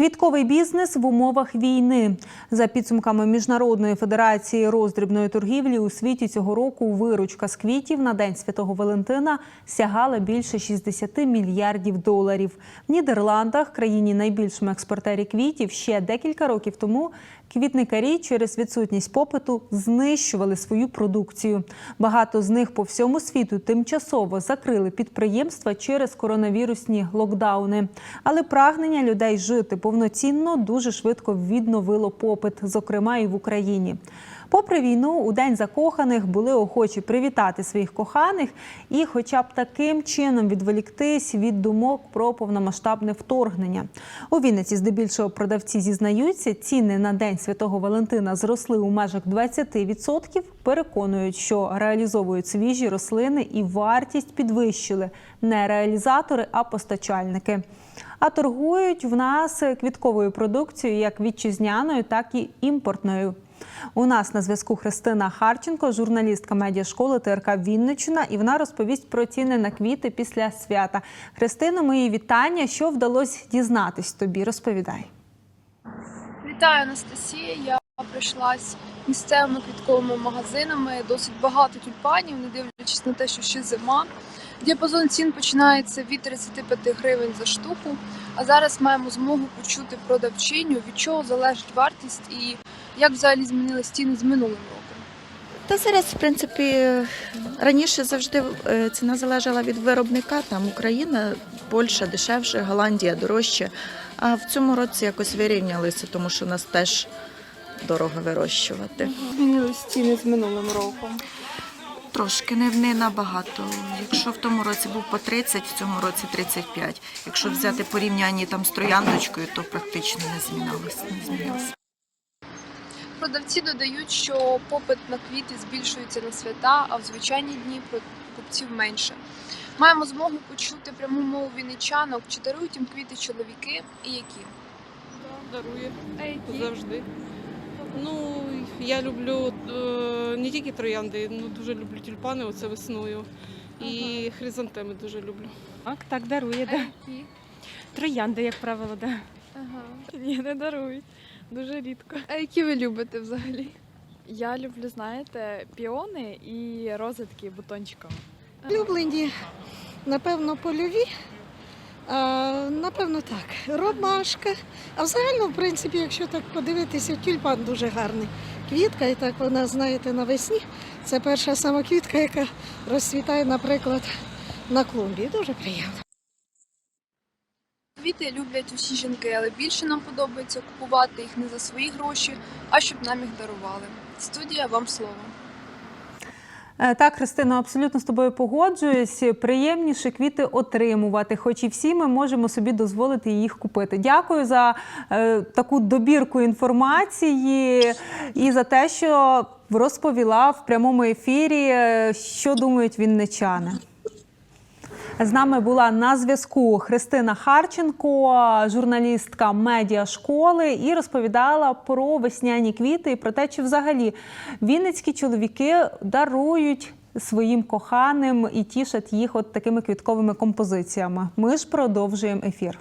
Квітковий бізнес в умовах війни. За підсумками Міжнародної федерації роздрібної торгівлі у світі цього року виручка з квітів на День Святого Валентина сягала більше 60 мільярдів доларів. В Нідерландах, країні найбільшому експортері квітів, ще декілька років тому квітникарі через відсутність попиту знищували свою продукцію. Багато з них по всьому світу тимчасово закрили підприємства через коронавірусні локдауни. Але прагнення людей жити повноцінно дуже швидко відновило попит, зокрема і в Україні. Попри війну, у день закоханих були охочі привітати своїх коханих і, хоча б таким чином, відволіктись від думок про повномасштабне вторгнення. У Вінниці здебільшого продавці зізнаються, ціни на день святого Валентина зросли у межах 20%. Переконують, що реалізовують свіжі рослини і вартість підвищили не реалізатори, а постачальники. А торгують в нас квітковою продукцією як вітчизняною, так і імпортною. У нас на зв'язку Христина Харченко, журналістка медіашколи ТРК Вінниччина, і вона розповість про ціни на квіти після свята. Христино, мої вітання. Що вдалося дізнатись тобі? Розповідай. Вітаю, Анастасія. Прийшлась місцевими квітковими магазинами. Досить багато тюльпанів, не дивлячись на те, що ще зима. Діапазон цін починається від 35 гривень за штуку. А зараз маємо змогу почути продавчиню, від чого залежить вартість і як взагалі змінились ціни з минулим роком. Та зараз, в принципі, раніше завжди е, ціна залежала від виробника. Там Україна, Польща дешевше, Голландія дорожче. А в цьому році якось вирівнялися, тому що нас теж дорого вирощувати. Змінились ціни з минулим роком. Трошки не, не набагато. Якщо в тому році був по 30, в цьому році 35. Якщо взяти порівняння там з трояндочкою, то практично не змінилося. Не змінилося. Продавці додають, що попит на квіти збільшується на свята, а в звичайні дні покупців менше. Маємо змогу почути пряму мову вінничанок, чи дарують їм квіти чоловіки і які. Дарує А які? завжди. Ну, я люблю е, не тільки троянди, ну дуже люблю тюльпани, оце весною. І хризантеми дуже люблю. Так, так, дарує, да. які? Троянди, як правило, да. Ага. Ні, не дарують. Дуже рідко. А які ви любите взагалі? Я люблю, знаєте, піони і розетки бутончиками. Улюблені, напевно, польові. Напевно, так. Ромашка. А взагалі, в принципі, якщо так подивитися, тюльпан дуже гарний. Квітка, і так вона, знаєте, навесні. Це перша сама квітка, яка розцвітає, наприклад, на клумбі. Дуже приємно. Квіти люблять усі жінки, але більше нам подобається купувати їх не за свої гроші, а щоб нам їх дарували. Студія вам слово. Е, Так, Христина, абсолютно з тобою погоджуюсь. Приємніше квіти отримувати, хоч і всі ми можемо собі дозволити їх купити. Дякую за е, таку добірку інформації і за те, що розповіла в прямому ефірі, е, що думають вінничани. З нами була на зв'язку Христина Харченко, журналістка медіашколи, і розповідала про весняні квіти і про те, чи взагалі вінницькі чоловіки дарують своїм коханим і тішать їх от такими квітковими композиціями. Ми ж продовжуємо ефір.